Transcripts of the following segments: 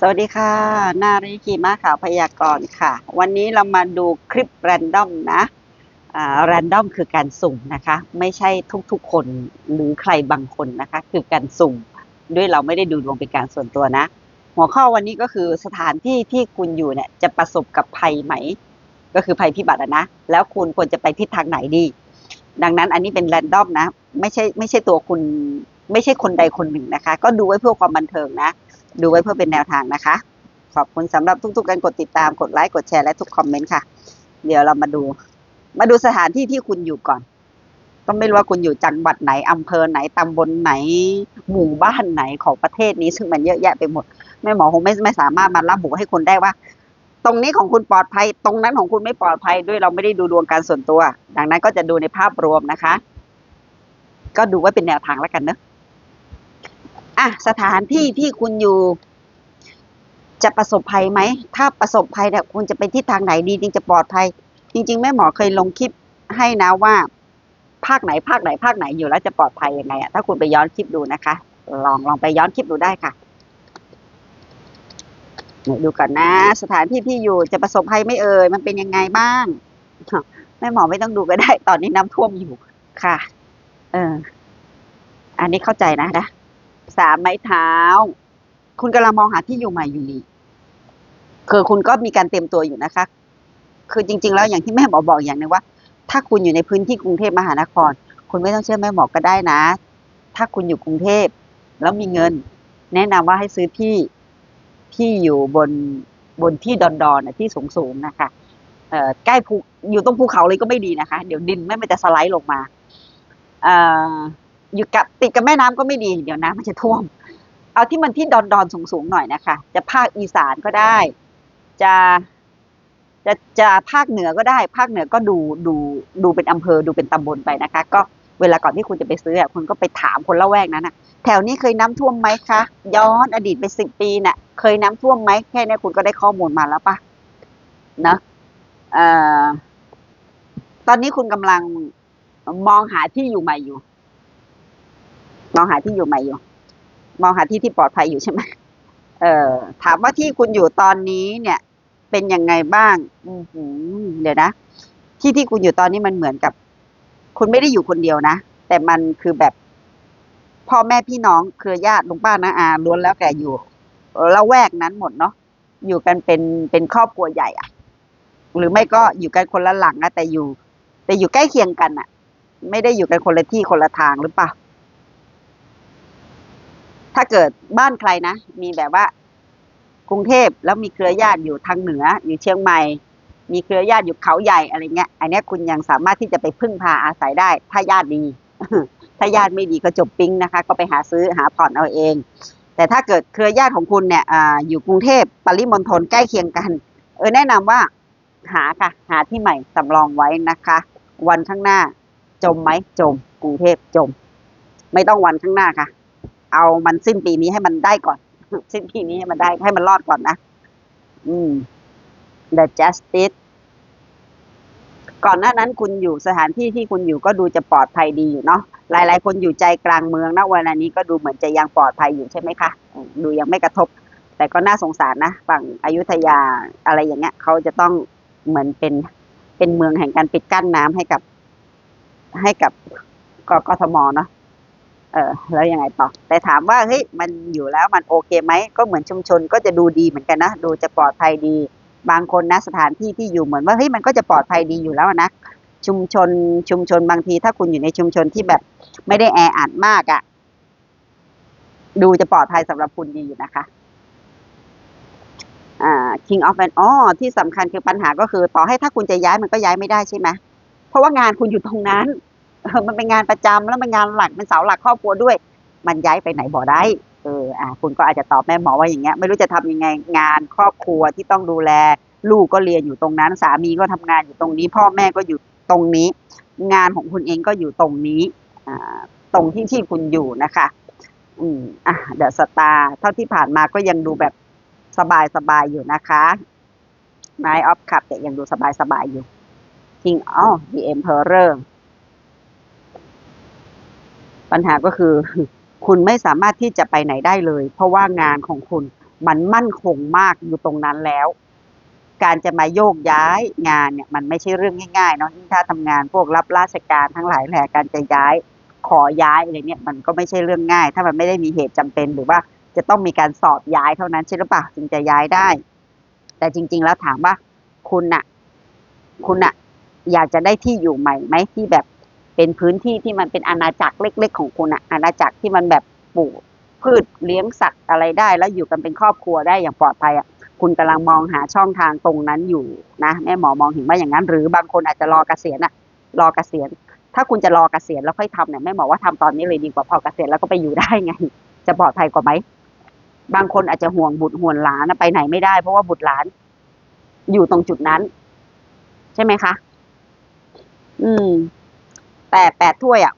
สวัสดีค่ะ นาริกีมาข่าวพยากรณ์ค่ะ วันนี้เรามาดูคลิปแรนดอมนะอ่าแรนดอมคือการสุ่มนะคะ ไม่ใช่ทุกๆคนหรือใครบางคนนะคะ คือการสุ่มด้วยเราไม่ได้ดูดวงเป็นการส่วนตัวนะ หัวข้อวันนี้ก็คือสถานที่ที่คุณอยู่เนี่ยจะประสบกับภัยไหม ก็คือภัยพิบัตินะ แล้วคุณควรจะไปทิศทางไหนดี ดังนั้นอันนี้เป็นแรนดอมนะ ไม่ใช่ไม่ใช่ตัวคุณไม่ใช่คนใดคนหนึ่งนะคะ ก็ดูไว้เพื่อความบันเทิงนะ ดูไว้เพื่อเป็นแนวทางนะคะ ขอบคุณสำหรับทุกๆการกดติดตามกดไลค์กดแชร์และทุกคอมเมนต์ค่ะ เดี๋ยวเรามาดู มาดูสถานที่ที่คุณอยู่ก่อน ก็ไม่รู้ว่าคุณอยู่จังหวัดไหนอำเภอไหนตำบลไหน หมู่บ้านไหนของประเทศนี้ ซึ่งมันเยอะแยะไปหมดแม่หมอคงไม่ไม่สามารถมาระบุให้คนได้ว่า ตรงนี้ของคุณปลอดภัย ตรงนั้นของคุณไม่ปลอดภัยด้วยเราไม่ได้ดูดวงการส่วนตัว ดังนั้นก็จะดูในภาพรวมนะคะ ก็ดูไว่าเป็นแนวทางแล้วกันเนอะ อะสถานที่ที่คุณอยู่จะประสบภัยไหม ถ้าประสบภัยเนี่ยคุณจะไปทิศทางไหนดีจึงจะปลอดภัย จริง ๆ แม่หมอเคยลงคลิปให้นะว่า ภาคไหนภาคไหนภาคไหนอยู่แล้วจะปลอดภัยยังไงอะถ้าคุณไปย้อนคลิปดูนะคะ ลองลองไปย้อนคลิปดูได้ค่ะดูก่อนนะ สถานที่ที่อยู่จะประสบภัยไม่เอ่ยมันเป็นยังไงบ้างแม่หมอไม่ต้องดูก็ได้ ตอนนี้น้ำท่วมอยู่ค่ะ เออ อันนี้เข้าใจนะนะ สามไม้เท้า คุณกำลังมองหาที่อยู่ใหม่อยู่นี่คือคุณก็มีการเตรียมตัวอยู่นะคะ คือจริง ๆ แล้วอย่างที่แม่หมอบอกอย่างหนึ่งว่า ถ้าคุณอยู่ในพื้นที่กรุงเทพมหานคร คุณไม่ต้องเชื่อแม่หมอก็ได้นะ ถ้าคุณอยู่กรุงเทพแล้วมีเงิน แนะนำว่าให้ซื้อที่ที่อยู่บนบนที่ดอนๆนะที่สูงๆนะคะเอ่อใกล้ภูอยู่ตรงภูเขาเลยก็ไม่ดีนะคะ เดี๋ยวดินไม่มันจะสไลด์ลงมาเอ่อ อยู่กับติดกับแม่น้ำก็ไม่ดีเดี๋ยวน้ำมันจะท่วม เอาที่มันที่ดอนดอนสูงสูงหน่อยนะคะ จะภาคอีสานก็ได้ จะจะจะภาคเหนือก็ได้ ภาคเหนือก็ดูดูดูเป็นอำเภอดูเป็นตำบลไปนะคะ ก็เวลาก่อนที่คุณจะไปซื้ออะคุณก็ไปถามคนละแวกนั้นนะแถวนี้เคยน้ำท่วมไหมคะ ย้อนอดีตไปสิบปีน่ะ เคยน้ำท่วมไหมแค่นี้คุณก็ได้ข้อมูลมาแล้วปะนะเอ่อตอนนี้คุณกำลังมองหาที่อยู่ใหม่อยู่ มองหาที่อยู่ใหม่อยู่ มองหาที่ที่ปลอดภัยอยู่ใช่ไหมเออถามว่าที่คุณอยู่ตอนนี้เนี่ย เป็นยังไงบ้าง อือหือเดี๋ยวนะที่ที่คุณอยู่ตอนนี้มันเหมือนกับ คุณไม่ได้อยู่คนเดียวนะแต่มันคือแบบพ่อแม่พี่น้องเครือญาติลุงป้านะอาล้วนแล้วแต่อยู่ละแวกนั้นหมดเนาะอยู่กันเป็นเป็นครอบครัวใหญ่อะหรือไม่ก็อยู่กันคนละหลังนะแต่อยู่ แต่อยู่ใกล้เคียงกันอะไม่ได้อยู่กันคนละที่คนละทางหรือเปล่า ถ้าเกิดบ้านใครนะ มีแบบว่ากรุงเทพแล้วมีเครือญาติอยู่ทางเหนืออยู่เชียงใหม่ มีเครือญาติอยู่เขาใหญ่อะไรเงี้ย อันเนี้ยคุณยังสามารถที่จะไปพึ่งพาอาศัยได้ ถ้าญาติดี ถ้าญาติไม่ดีก็จบปิ๊งนะคะ ก็ไปหาซื้อหาผ่อนเอาเอง แต่ถ้าเกิดเครือญาติของคุณเนี่ยออยู่กรุงเทพปริมณฑลใกล้เคียงกัน เออแนะนำว่าหาค่ะ หาที่ใหม่สำรองไว้นะคะ วันข้างหน้าจมไหมจมกรุงเทพจม ไม่ต้องวันข้างหน้าค่ะ เอามันสิ้นปีนี้ให้มันได้ก่อน สิ้นปีนี้ให้มันได้ให้มันรอดก่อนนะ อืม The Justice ก่อนหน้านั้นคุณอยู่สถานที่ที่คุณอยู่ก็ดูจะปลอดภัยดีอยู่เนาะหลายๆ คนอยู่ใจกลางเมืองนะเวลานี้ก็ดูเหมือนจะยังปลอดภัยอยู่ใช่ไหมคะดูยังไม่กระทบ แต่ก็น่าสงสารนะฝั่งอยุธยาอะไรอย่างเงี้ยเขาจะต้องเหมือนเป็นเป็นเมืองแห่งการปิดกั้นน้ำให้กับ ให้กับกกทมเนาะ เออแล้วยังไงต่อ แต่ถามว่าเฮ้ยมันอยู่แล้วมันโอเคไหมก็เหมือนชุมชนก็จะดูดีเหมือนกันนะดูจะปลอดภัยดี บางคนนะสถานที่ที่อยู่เหมือนว่าเฮ้ยมันก็จะปลอดภัยดีอยู่แล้วนะชุมชนชุมชนบางที ถ้าคุณอยู่ในชุมชนที่แบบไม่ได้แออัดมากอะ่ะ ดูจะปลอดภัยสำหรับคุณดีอยู่นะคะอ่า King of Man อ๋อที่สำคัญคือปัญหาก็คือ ต่อให้ถ้าคุณจะย้ายมันก็ย้ายไม่ได้ใช่ไหมเพราะว่างานคุณอยู่ตรงนั้น มันเป็นงานประจำแล้วเป็นงานหลักเป็นเสาหลักครอบครัวด้วย มันย้ายไปไหนบ่ได้เอออ่าคุณก็อาจจะตอบแม่หมอว่าอย่างเงี้ยไม่รู้จะทำยังไงงานครอบครัวที่ต้องดูแล ลูกก็เรียนอยู่ตรงนั้น สามีก็ทำงานอยู่ตรงนี้ พ่อแม่ก็อยู่ตรงนี้ งานของคุณเองก็อยู่ตรงนี้อ่าตรงที่ที่คุณอยู่นะคะ อืมอะเดอะสตาร์เท่าที่ผ่านมาก็ยังดูแบบสบายสบายอยู่นะคะ Nine of Cup แต่ยังดูสบายสบายอยู่ King of the Emperor ปัญหาก็คือ คุณไม่สามารถที่จะไปไหนได้เลย เพราะว่างานของคุณมันมั่นคงมากอยู่ตรงนั้นแล้ว การจะมาโยกย้ายงานเนี่ยมันไม่ใช่เรื่องง่ายๆเนาะยิ่งถ้าทำงานพวกรับราชการทั้งหลายแหละการจะย้ายขอย้ายอะไรเนี่ยมันก็ไม่ใช่เรื่องง่าย ถ้ามันไม่ได้มีเหตุจำเป็นหรือว่าจะต้องมีการสอบย้ายเท่านั้นใช่หรือเปล่าจึงจะย้ายได้ แต่จริง ๆ แล้วถามว่าคุณน่ะคุณน่ะอยากจะได้ที่อยู่ใหม่ไหมที่แบบ เป็นพื้นที่ที่มันเป็นอาณาจักรเล็ก ๆ ของคุณอะอาณาจักรที่มันแบบปลูกพืชเลี้ยงสัตว์อะไรได้ แล้วอยู่กันเป็นครอบครัวได้อย่างปลอดภัยอะคุณกำลังมองหาช่องทางตรงนั้นอยู่นะแม่หมอมองเห็นว่าอย่างนั้น หรือบางคนอาจจะรอเกษียณอะรอเกษียณ ถ้าคุณจะรอเกษียณแล้วค่อยทำเนี่ยแม่หมอว่าทำตอนนี้เลยดีกว่าพอเกษียณแล้วก็ไปอยู่ได้ไง จะปลอดภัยกว่าไหมบางคนอาจจะห่วงบุตรห่วงหลานไปไหนไม่ได้ เพราะว่าบุตรหลาน อยู่ตรงจุดนั้น ใช่ไหมคะ อืม แต่แปดถ้วยอะ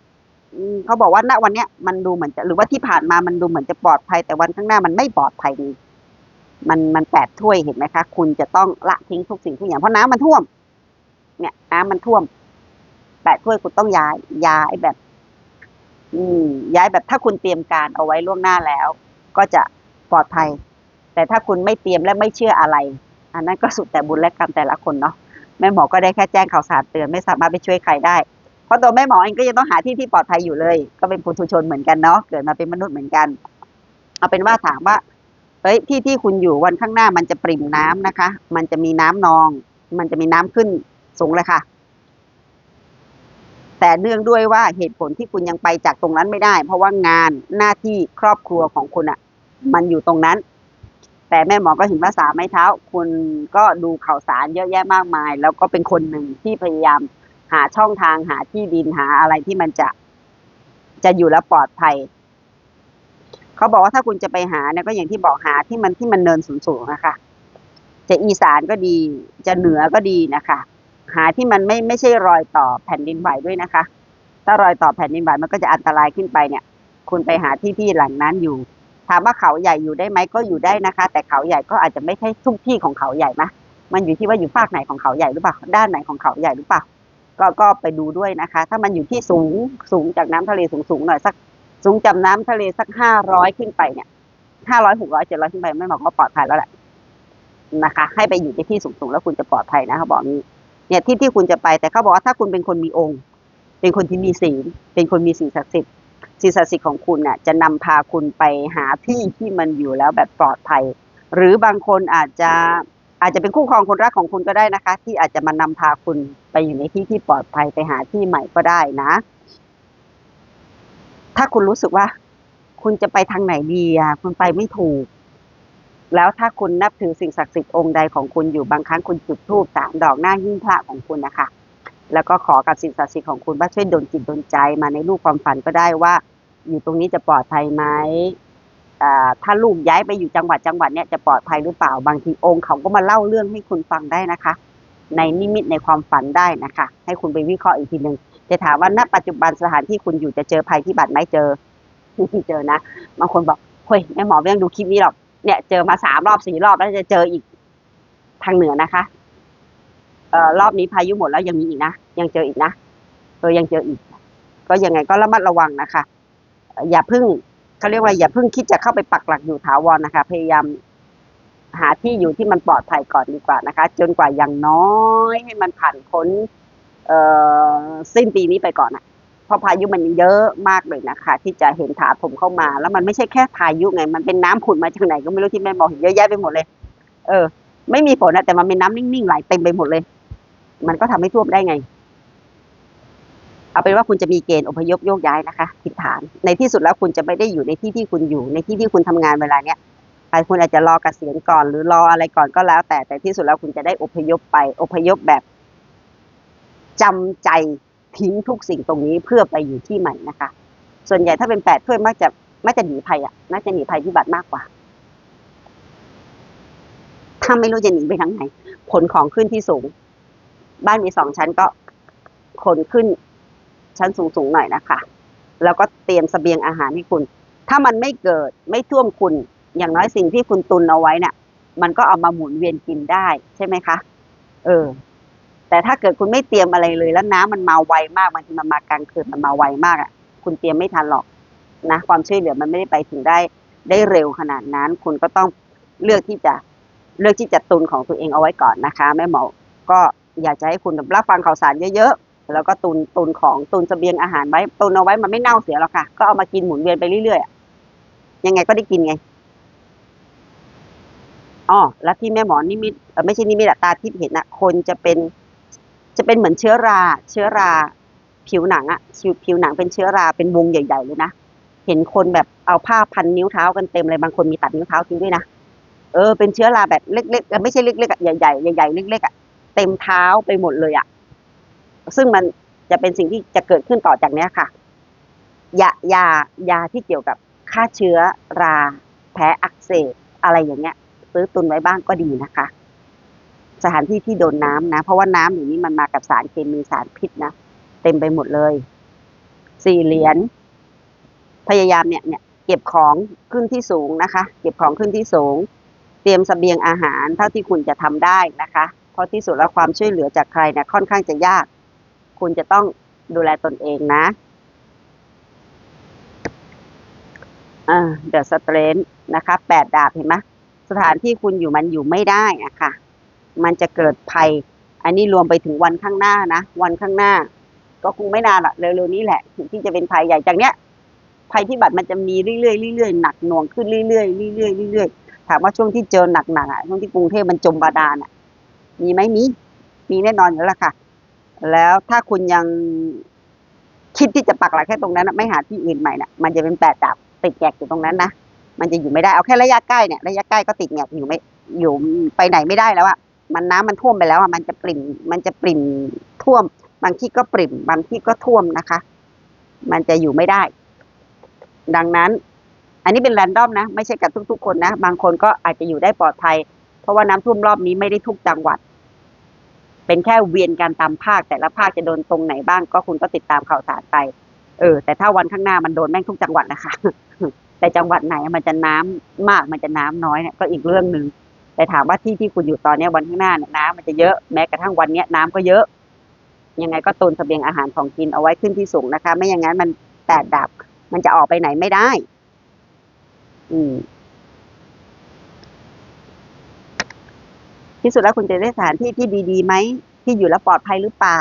เขาบอกว่าณวันเนี้ยมันดูเหมือนจะหรือว่าที่ผ่านมามันดูเหมือนจะปลอดภัย แต่วันข้างหน้ามันไม่ปลอดภัยนี่มันมันแปดถ้วยเห็นไหมคะ คุณจะต้องละทิ้งทุกสิ่งทุกอย่างเพราะน้ำมันท่วม เนี่ยน้ำมันท่วมแปดถ้วยคุณต้องย้ายย้ายแบบ อืม ย้ายแบบถ้าคุณเตรียมการเอาไว้ล่วงหน้าแล้ว ก็จะปลอดภัย แต่ถ้าคุณไม่เตรียมและไม่เชื่ออะไร อันนั้นก็สุดแต่บุญและกรรมแต่ละคนเนาะแม่หมอก็ได้แค่แจ้งข่าวสารเตือนไม่สามารถไปช่วยใครได้ เพราะตัวแม่หมอเองก็ยังต้องหาที่ที่ปลอดภัยอยู่เลย ก็เป็นปุถุชนเหมือนกันเนาะเกิดมาเป็นมนุษย์เหมือนกัน เอาเป็นว่าถามว่าเฮ้ยที่ที่คุณอยู่วันข้างหน้ามันจะปริ่มน้ำนะคะ มันจะมีน้ำนอง มันจะมีน้ำขึ้นสูงเลยค่ะ แต่เนื่องด้วยว่าเหตุผลที่คุณยังไปจากตรงนั้นไม่ได้ เพราะว่างานหน้าที่ครอบครัวของคุณอะมันอยู่ตรงนั้น แต่แม่หมอก็เห็นว่าสามไม้เท้า คุณก็ดูข่าวสารเยอะแยะมากมาย แล้วก็เป็นคนหนึ่งที่พยายาม หาช่องทางหาที่ดินหาอะไรที่มันจะ จะอยู่แล้วปลอดภัยเขาบอกว่าถ้าคุณจะไปหาเนี่ยก็อย่างที่บอกหาที่มันที่มันเนินสูงๆนะคะ จะอีสานก็ดี จะเหนือก็ดีนะคะ หาที่มันไม่ไม่ใช่รอยต่อแผ่นดินไหวด้วยนะคะ ถ้ารอยต่อแผ่นดินไหวมันก็จะอันตรายขึ้นไปเนี่ย คุณไปหาที่ที่หลังนั้นอยู่ถามว่าเขาใหญ่อยู่ได้ไหมก็อยู่ได้นะคะ แต่เขาใหญ่ก็อาจจะไม่ใช่ทุกที่ของเขาใหญ่นะมันอยู่ที่ว่าอยู่ภาคไหนของเขาใหญ่หรือเปล่า ด้านไหนของเขาใหญ่หรือเปล่า ก็ก็ไปดูด้วยนะคะ ถ้ามันอยู่ที่สูงสูงจากน้ำทะเลสูงสูงหน่อยสัก สูงจากน้ำทะเลสักห้าร้อยขึ้นไปเนี่ยห้าร้อยหกร้อยเจ็ดร้อยขึ้นไปไม่บอกว่าปลอดภัยแล้วแหละนะคะ ให้ไปอยู่ในที่สูงสูงแล้วคุณจะปลอดภัยนะเขาบอกนี้เนี่ยที่ที่คุณจะไปแต่เขาบอกว่าถ้าคุณเป็นคนมีองค์ เป็นคนที่มีศีลเป็นคนมีสิ่งศักดิ์สิทธิ์สิ่งศักดิ์สิทธิ์ของคุณน่ะจะนำพาคุณไปหาที่ที่มันอยู่แล้วแบบปลอดภัย หรือบางคนอาจจะ อาจจะเป็นคู่ครองคนรักของคุณก็ได้นะคะ ที่อาจจะมานำพาคุณไปอยู่ในที่ที่ปลอดภัยไปหาที่ใหม่ก็ได้นะ ถ้าคุณรู้สึกว่า คุณจะไปทางไหนดีอะคุณไปไม่ถูก แล้วถ้าคุณนับถือสิ่งศักดิ์สิทธิ์องค์ใดของคุณอยู่บางครั้งคุณจุดธูปสามดอกหน้าหิ้งพระของคุณนะคะแล้วก็ขอกับสิ่งศักดิ์สิทธิ์ของคุณว่าช่วยดลจิตดลใจมาในรูปความฝันก็ได้ว่า อยู่ตรงนี้จะปลอดภัยไหม ถ้าลูกย้ายไปอยู่จังหวัดจังหวัดเนี้ยจะปลอดภัยหรือเปล่าบางทีองค์เขาก็มาเล่าเรื่องให้คุณฟังได้นะคะ ในนิมิตในความฝันได้นะคะ ให้คุณไปวิเคราะห์อีกทีหนึ่งจะถามว่าณปัจจุบันสถานที่คุณอยู่จะเจอภัยพิบัติไหมเจอที่เจอนะบางคนบอกเฮ้ยแม่หมอไม่ต้องดูคลิปนี้หรอกเนี่ยเจอมาสามรอบสี่รอบแล้วจะเจออีกทางเหนือนะคะเอ่อรอบนี้พายุหมดแล้วยังมีอีกนะยังเจออีกนะเออยังเจออีก ก็ยังไงก็ระมัดระวังนะคะเอ่ออย่าเพิ่ง เขาเรียกว่าอย่าเพิ่งคิดจะเข้าไปปักหลักอยู่ถาวรนะคะ พยายามหาที่อยู่ที่มันปลอดภัยก่อนดีกว่านะคะ จนกว่าอย่างน้อยให้มันผ่านพ้นเอ่อสิ้นปีนี้ไปก่อนอะเพราะพายุมันเยอะมากเลยนะคะ ที่จะเห็นถาถมเข้ามา แล้วมันไม่ใช่แค่พายุไง มันเป็นน้ำขุ่นมาจากไหนก็ไม่รู้ที่แม่บอกเห็นเยอะแยะไปหมดเลย เออ ไม่มีฝนนะแต่มันเป็นน้ำนิ่งๆไหลเต็มไปหมดเลย มันก็ทำให้ท่วมได้ไง เอาเป็นว่าคุณจะมีเกณฑ์อพยพโยกย้ายนะคะทิศฐาน ในที่สุดแล้วคุณจะไม่ได้อยู่ในที่ที่คุณอยู่ ในที่ที่คุณทำงานเวลาเนี้ยใครคุณอาจจะรอเกษียณก่อน หรือรออะไรก่อนก็แล้ว แต่แต่ที่สุดแล้วคุณจะได้อพยพไปอพยพแบบจำใจทิ้งทุกสิ่งตรงนี้เพื่อไปอยู่ที่ใหม่นะคะ ส่วนใหญ่ถ้าเป็นแปดถ้วยมักจะมักจะหนีภัยอะน่าจะหนีภัยพิบัติมากกว่า ถ้าไม่รู้จะหนีไปทางไหนขนของขึ้นที่สูง บ้านมีสองชั้นก็ขนขึ้น ชั้นสูงๆหน่อยนะคะ แล้วก็เตรียมเสบียงอาหารให้คุณ ถ้ามันไม่เกิดไม่ท่วมคุณ อย่างน้อยสิ่งที่คุณตุนเอาไว้เนี่ยมันก็เอามาหมุนเวียนกินได้ใช่ไหมคะ เออ แต่ถ้าเกิดคุณไม่เตรียมอะไรเลย แล้วน้ำมันมาไวมากบางทีมันมากลางคืนมันมาไวมากอะ คุณเตรียมไม่ทันหรอกนะ ความช่วยเหลือมันไม่ได้ไปถึงได้ได้เร็วขนาดนั้น คุณก็ต้องเลือกที่จะเลือกที่จะตุนของตัวเองเอาไว้ก่อนนะคะแม่หมอก็อยากจะให้คุณรับฟังข่าวสารเยอะๆ แล้วก็ตุนตุนของตุนเสบียงอาหารไว้ตุนเอาไว้มันไม่เน่าเสียหรอกค่ะ ก็เอามากินหมุนเวียนไปเรื่อยๆยังไงก็ได้กินไงอ๋อแล้วที่แม่หมอนิมิตไม่ใช่นิมิตตาทิพย์เห็นอะคนจะเป็น จะเป็นเหมือนเชื้อรา เชื้อรา ผิวหนังอะผิวผิวหนังเป็นเชื้อราเป็นวงใหญ่ ๆ เลยนะเห็นคนแบบเอาผ้าพันนิ้วเท้ากันเต็มเลยบางคนมีตัดนิ้วเท้าทิ้งด้วยนะเออเป็นเชื้อราแบบเล็กๆไม่ใช่เล็กๆอะใหญ่ๆใหญ่ๆเล็กๆอะเต็มเท้าไปหมดเลยอะ ซึ่งมันจะเป็นสิ่งที่จะเกิดขึ้นต่อจากเนี้ยค่ะ ยายายาที่เกี่ยวกับฆ่าเชื้อราแพ้อักเสบอะไรอย่างเงี้ย ซื้อตุนไว้บ้างก็ดีนะคะ สถานที่ที่โดนน้ำนะ เพราะว่าน้ำอยู่นี้มันมากับสารเคมีสารพิษนะเต็มไปหมดเลย สี่เหรียญพยายามเนี่ยเนี่ยเก็บของขึ้นที่สูงนะคะ เก็บของขึ้นที่สูง เตรียมเสบียงอาหารเท่าที่คุณจะทำได้นะคะ เพราะที่สุดแล้วความช่วยเหลือจากใครเนี่ยค่อนข้างจะยาก คุณจะต้องดูแลตนเองนะอ่าเดอะสเตรนนะคะแปดดาบเห็นไหมสถานที่คุณอยู่มันอยู่ไม่ได้อะค่ะ มันจะเกิดภัย อันนี้รวมไปถึงวันข้างหน้านะ วันข้างหน้า ก็คงไม่นานหรอกเร็วๆนี้แหละถึงที่จะเป็นภัยใหญ่จากเนี้ย ภัยพิบัติมันจะมีเรื่อยๆเรื่อยๆหนักหน่วงขึ้นเรื่อยๆเรื่อยๆเรื่อยๆถามว่าช่วงที่เจอหนักๆอะช่วงที่กรุงเทพมันจมบาดาลอะ มีไหมมีมีแน่นอนอยู่แล้วล่ะค่ะ แล้วถ้าคุณยังคิดที่จะปักหลักแค่ตรงนั้นนะไม่หาที่อื่นใหม่น่ะ มันจะเป็นแปดดับติดแงกอยู่ตรงนั้นนะมันจะอยู่ไม่ได้เอาแค่ระยะใกล้เนี่ยระยะใกล้ก็ติดแงกอยู่ไม่อยู่ไปไหนไม่ได้แล้วอะมันน้ำมันท่วมไปแล้วอะมันจะปริ่มมันจะปริ่มท่วม บางที่ก็ปริ่ม บางที่ก็ท่วมนะคะ มันจะอยู่ไม่ได้ ดังนั้น อันนี้เป็นแรนดอมนะ ไม่ใช่กับทุก ๆ คนนะ บางคนก็อาจจะอยู่ได้ปลอดภัย เพราะว่าน้ำท่วมรอบนี้ไม่ได้ทุกจังหวัด เป็นแค่เวียนการตามภาคแต่ละภาคจะโดนตรงไหนบ้างก็คุณก็ติดตามข่าวสารไป เออ แต่ถ้าวันข้างหน้ามันโดนแม่งทุกจังหวัดนะคะ แต่จังหวัดไหนมันจะน้ำมากมันจะน้ำน้อยเนี่ยก็อีกเรื่องหนึ่งแต่ถามว่าที่ที่คุณอยู่ตอนนี้วันข้างหน้าเนี่ยน้ำมันจะเยอะแม้กระทั่งวันเนี้ยน้ำก็เยอะ ยังไงก็ตุนเสบียงอาหารของกินเอาไว้ขึ้นที่สูงนะคะ ไม่อย่างนั้นมันแตกดับ มันจะออกไปไหนไม่ได้ อืม ที่สุดแล้วคุณจะได้สถานที่ที่ดีๆไหมที่อยู่แล้วปลอดภัยหรือเปล่า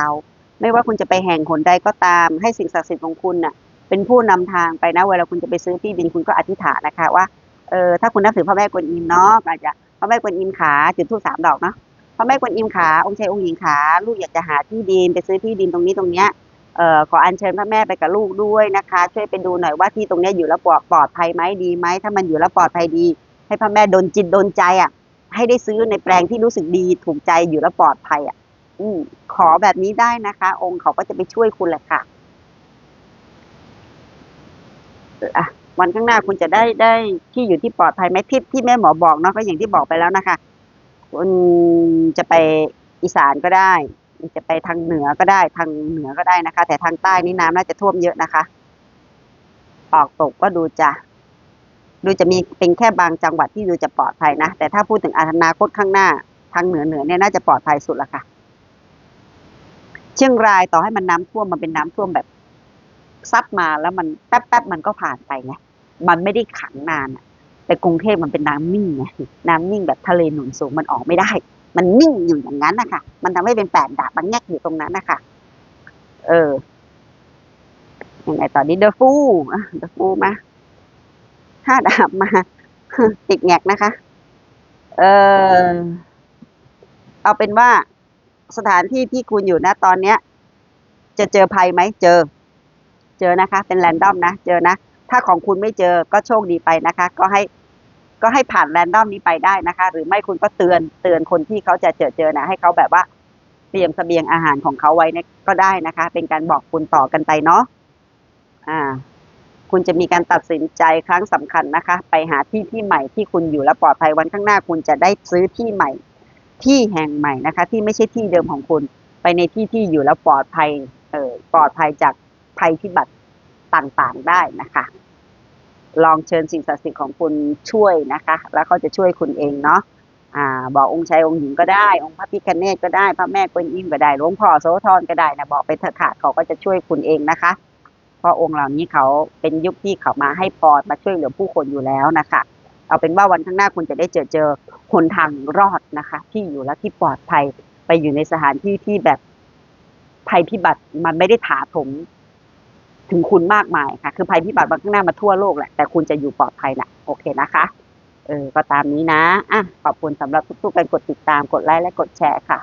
ไม่ว่าคุณจะไปแห่งหนใดก็ตาม ให้สิ่งศักดิ์สิทธิ์ของคุณน่ะเป็นผู้นำทางไปนะเวลาคุณจะไปซื้อที่ดินคุณก็อธิษฐานนะคะว่าเออถ้าคุณนับถือพระแม่กวนอิมเนาะอาจจะพระแม่กวนอิมขาจุดธูปสามดอกเนาะพระแม่กวนอิมขาองค์ชายองค์หญิงขาลูกอยากจะหาที่ดินไปซื้อที่ดินตรงนี้ตรงเนี้ยเอ่อขออัญเชิญพระแม่ไปกับลูกด้วยนะคะ ช่วยไปดูหน่อยว่าที่ตรงเนี้ยอยู่แล้วปลอดปลอดภัยไหมดีไหมถ้ามันอยู่แล้วปลอดภัยดี ให้พระแม่ดนจิตดนใจอะ ให้ได้ซื้อในแปลงที่รู้สึกดีถูกใจอยู่แล้วปลอดภัยอะ อืม ขอแบบนี้ได้นะคะ องค์เขาก็จะไปช่วยคุณแหละค่ะอะวันข้างหน้าคุณจะได้ได้ที่อยู่ที่ปลอดภัยไหมที่ที่แม่หมอบอกเนาะก็อย่างที่บอกไปแล้วนะคะ คุณจะไปอีสานก็ได้ จะไปทางเหนือก็ได้ทางเหนือก็ได้นะคะ แต่ทางใต้นี่น้ำน่าจะท่วมเยอะนะคะ ออกตกก็ดูจะ ดูจะมีเป็นแค่บางจังหวัดที่ดูจะปลอดภัยนะ แต่ถ้าพูดถึงอนาคตข้างหน้าทางเหนือเหนือเนี่ยน่าจะปลอดภัยสุดละค่ะ เชียงรายต่อให้มันน้ำท่วมมันเป็นน้ำท่วมแบบซัดมาแล้วมันแป๊บแป๊บมันก็ผ่านไปไงมันไม่ได้ขังนานแต่กรุงเทพมันเป็นน้ำนิ่งไงน้ำนิ่งแบบทะเลหนุนสูงมันออกไม่ได้ มันนิ่งอยู่อย่างนั้นนะคะมันทำให้เป็นแปดดาบมันแงกอยู่ตรงนั้นนะคะเออยังไงต่อนี้เดอะฟูเดอะฟูมา ห้าดาบมา ติดแงกนะคะ เออเอาเป็นว่าสถานที่ที่คุณอยู่นะตอนเนี้ย จะเจอภัยไหมเจอ เจอนะคะ เป็นแรนดอมนะเจอนะถ้าของคุณไม่เจอก็โชคดีไปนะคะ ก็ให้ก็ให้ผ่านแรนดอมนี้ไปได้นะคะ หรือไม่คุณก็เตือนเตือนคนที่เขาจะเจอเจอนะ ให้เขาแบบว่าเตรียมเสบียงอาหารของเขาไว้เนี่ยก็ได้นะคะ เป็นการบอกคุณต่อกันไปเนาะอ่า คุณจะมีการตัดสินใจครั้งสำคัญนะคะ ไปหาที่ที่ใหม่ที่คุณอยู่และปลอดภัยวันข้างหน้า คุณจะได้ซื้อที่ใหม่ ที่แห่งใหม่นะคะ ที่ไม่ใช่ที่เดิมของคุณ ไปในที่ที่อยู่แล้วปลอดภัยเออปลอดภัยจากภัยพิบัติต่างๆได้นะคะ ลองเชิญสิ่งศักดิ์สิทธิ์ของคุณช่วยนะคะ แล้วเขาจะช่วยคุณเองเนาะอ่าบอกองค์ชายองค์หญิงก็ได้ องค์พระพิฆเนศก็ได้ พระแม่กวนอิมก็ได้หลวงพ่อโสธรก็ได้นะบอกไปเถอะค่ะเขาก็จะช่วยคุณเองนะคะ เพราะองค์เหล่านี้เขาเป็นยุคที่เขามาให้พรมาช่วยเหลือผู้คนอยู่แล้วนะคะ เอาเป็นว่าวันข้างหน้าคุณจะได้เจอเจอหนทางรอดนะคะ ที่อยู่และที่ปลอดภัยไปอยู่ในสถานที่ที่แบบภัยพิบัติมันไม่ได้ถาถมถึงคุณมากมายค่ะ คือภัยพิบัติวันข้างหน้ามาทั่วโลกแหละ แต่คุณจะอยู่ปลอดภัยนะโอเคนะคะ เออ ก็ตามนี้นะ อะ ขอบคุณสำหรับทุกๆการกดติดตาม กดไลค์ และกดแชร์ค่ะ